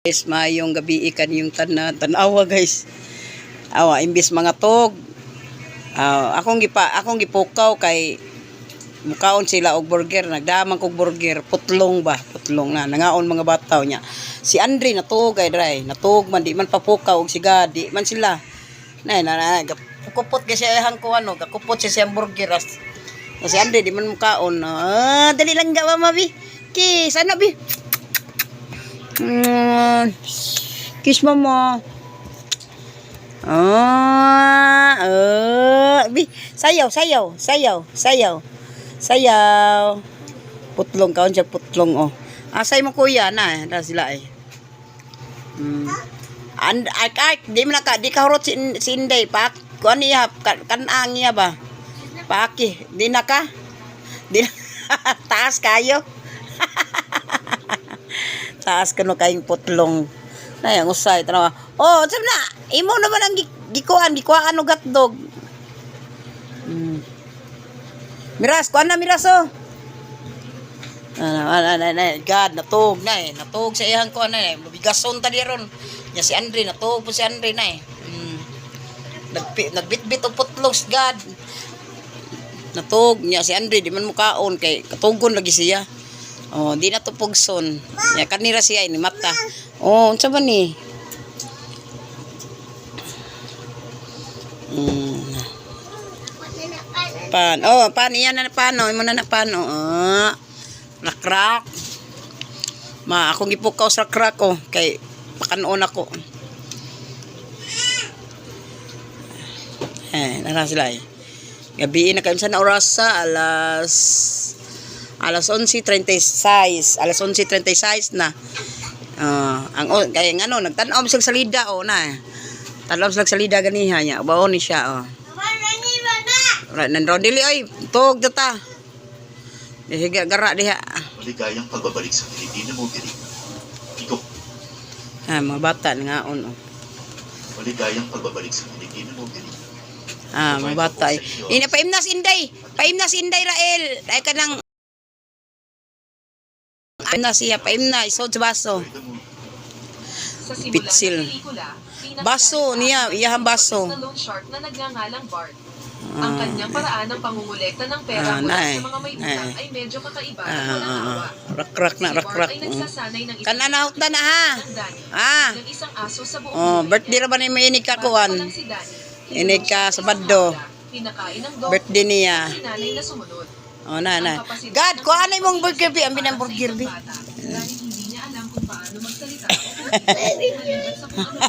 Guys, mayong gabi ikan yung tanan tanawa guys. Awa imbis mga tog. Ah, akong gipa akong gipukaw kay mukaon sila og burger. Nagdaman kog burger putlong ba? Putlong na. Nangaon mga bataw niya. Si Andre natug ay dray natug man di man papukaw og siga di man sila. Nay na na kupot kasi ayang ko ano gakupot siya sa burger na si Andre di man mukaon. Ah dali lang gawa mabi kis ano bi Mm, kiss mama. Ah, uh, bi, sayaw, sayaw, sayaw, sayaw. Sayaw. Putlong kaon siya putlong oh. Asay mo kuya na, na sila eh. Mm. And ay ay di man ka di ka hurot si, si Inday pak kuan niya kan, niya ba. Paki, di na ka. Di na, taas kayo. Taas kano kayong putlong. Na yung usay tanawa. Oh sabi na imo naman ang gi- gikuan gikuan og gatdog mm. miras kuan na miras oh. Ano ano ano god natug na eh natug sa iyang kuan na eh mabigason ta ron. Nya si Andre natug po si Andre na eh mm. Nagpi, nagbitbit og putlos god. Natug nya si Andre di man mukaon kay katugon lagi siya Oh, di na to pugson. Ya kanira siya ini mata. Oh, unsa ba ni? Mm. Pan. Oh, pan iyan na pano, imo na na. Ah. Na crack. Ma, akong gipukaw sa crack oh, kay pakanon ako. Eh, nara sila eh. Gabi na kayo sa na oras sa alas alas 11:36 alas 11:36 na. Ah, ang oh, kaya nga no nagtan-aw sa salida oh na. Tanaw sa salida ganiha nya bao ni siya oh Right, nanron dili ay tog data dihiga gara diha. Maligayang pagbabalik sa Pilipino mo, Biri. Ikaw, ah mga bata nga on oh. maligayang pagbabalik sa Pilipino mo, Biri. ah mga bata ay ina paimnas inday. Paimnas inday rael. Ay kanang paimnas siya paimnas isod sa baso Pitsil. ng Baso niya, iyahang baso. na shark na nagngangalang Bart. Ang kanyang paraan ng pangungulekta ng pera Ah, mula sa mga may utang ay medyo kakaiba at ah walang ah, awa. ah. rak-rak na Si rak-rak ay mm. nagsasanay ng isang Kananahot na na ha. ng Ah. bilang isang aso sa buong Oh, birthday niya. ra ba ni may inig si ka sa baddo. Pinakain ng dog Birthday niya. Si nanay na sumunod. Oh, na na. God, ng kuha na mong pagiging burger bi, ang para binang sa burger isang bi. Dahil hindi niya alam kung paano magsalita kung kung ano na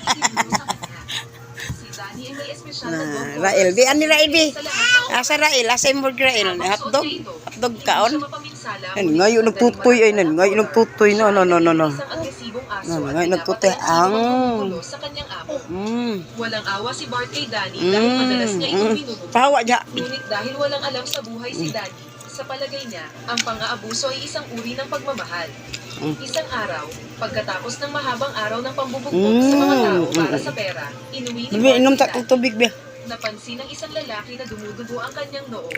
Ah, Rael, bi ani Rael bi. Asa Rael, asa yung burger Rael, hotdog. Hotdog kaon. Ay, Ngayon, nagtutoy ay nan, ngayon nagtutoy no no no no no. No, ngayon nagtutoy. ang sa kanyang amo. Mm. Walang awa si Bart kay Danny dahil madalas Mm. niya itong mm. binubugbog. Pahawa ja. Ngunit dahil walang alam sa buhay si Danny, sa palagay niya, ang pang-aabuso ay isang uri ng pagmamahal. Mm. Isang araw, pagkatapos ng mahabang araw ng pambubugbog sa mga tao Mm. para Mm. sa pera, inuwi ni Bart inom tubig bi. Napansin ng isang lalaki na dumudugo ang kanyang noo